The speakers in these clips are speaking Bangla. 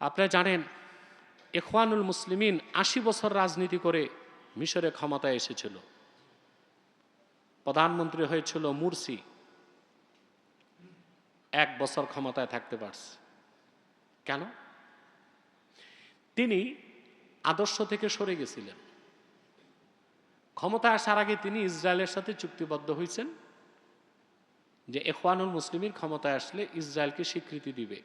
আপনারা জানেন এখওয়ানুল মুসলিমিন আশি বছর রাজনীতি করে মিশরে ক্ষমতায় এসেছিল। প্রধানমন্ত্রী হয়েছিল মুরসি। এক বছর ক্ষমতায় থাকতে পারছে। কেন? তিনি আদর্শ থেকে সরে গেছিলেন। ক্ষমতা আসার আগে তিনি ইসরায়েলের সাথে চুক্তিবদ্ধ হয়েছেন যে এখওয়ানুল মুসলিমের ক্ষমতায় আসলে ইসরায়েলকে স্বীকৃতি দিবে।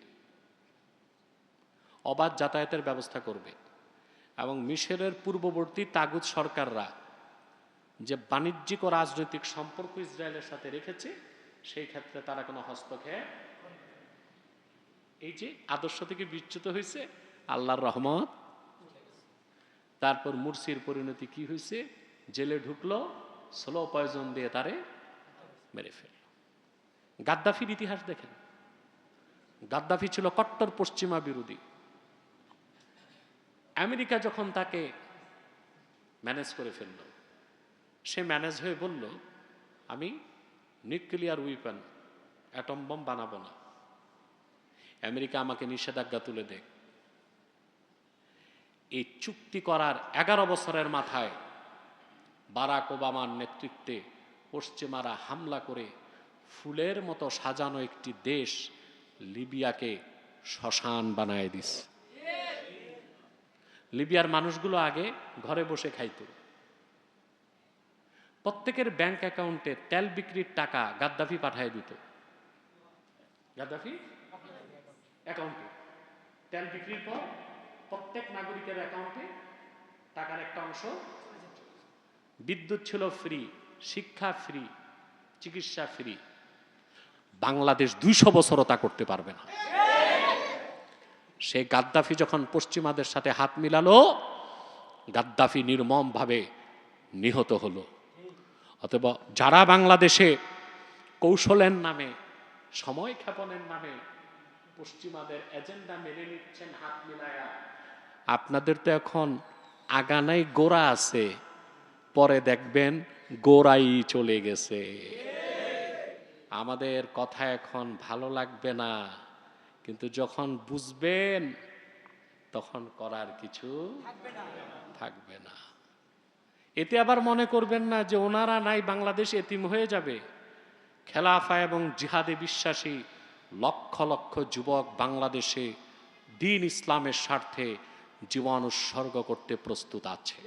অবাধ যাতায়াতের ব্যবস্থা করবে। এবং মিশরের পূর্ববর্তী তাগুদ সরকাররা যে বাণিজ্যিক ও রাজনৈতিক সম্পর্ক ইসরায়েলের সাথে রেখেছে, সেই ক্ষেত্রে তারা কোনো হস্তক্ষেপ এই যে আদর্শ থেকে বিচ্যুত হয়েছে, আল্লাহর রহমত। তারপর মুরসির পরিণতি কি হয়েছে? জেলে ঢুকলো, স্লো পয়জন দিয়ে তারে মেরে ফেলল। গাদ্দাফির ইতিহাস দেখেন। গাদ্দাফি ছিল কট্টর পশ্চিমা বিরোধী। আমেরিকা যখন তাকে ম্যানেজ করে ফেলল, সে ম্যানেজ হয়ে বলল, আমি নিউক্লিয়ার উইপেন, অ্যাটম বম বানাবো না। আমেরিকা আমাকে নিষেধাজ্ঞা তুলে দেয় এই চুক্তি করার এগারো বছরের মাথায় বারাক ওবামার নেতৃত্বে পশ্চিমারা হামলা করে ফুলের মতো সাজানো একটি দেশ লিবিয়াকে শ্মশান বানায় দিস লিবিয়ার মানুষগুলো আগে ঘরে বসে খাইতো। প্রত্যেকের ব্যাংক অ্যাকাউন্টে তেল বিক্রির টাকা গাদ্দাফি পাঠিয়ে দিত। গাদ্দাফি? অ্যাকাউন্টে। তেল বিক্রির পর প্রত্যেক নাগরিকের অ্যাকাউন্টে টাকার একটা অংশ। বিদ্যুৎ ছিল ফ্রি, শিক্ষা ফ্রি, চিকিৎসা ফ্রি। বাংলাদেশ দুইশো বছরও তা করতে পারবে না। সে গাদ্দাফি যখন পশ্চিমাদের সাথে হাত মিলালো, গাদ্দাফি নির্মমভাবে নিহত হলো। অতএব যারা বাংলাদেশে কৌশলের নামে, সময় ক্ষেপণের নামে পশ্চিমাদের এজেন্ডা মেনে নিচ্ছেন, হাত মিলায়া, আপনাদের তো এখন আগানাই গোড়া আছে। পরে দেখবেন গোড়াই চলে গেছে। আমাদের কথা এখন ভালো লাগবে না। কিন্তু যখন বুঝবেন, তখন করার কিছু থাকবে না। এতে আবার মনে করবেন না যে ওনারা নাই, বাংলাদেশ এতিম হয়ে যাবে। খেলাফা এবং জিহাদে বিশ্বাসী লক্ষ লক্ষ যুবক বাংলাদেশে দিন ইসলামের স্বার্থে জীবন উৎসর্গ করতে প্রস্তুত আছে।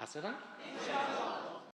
আছে না?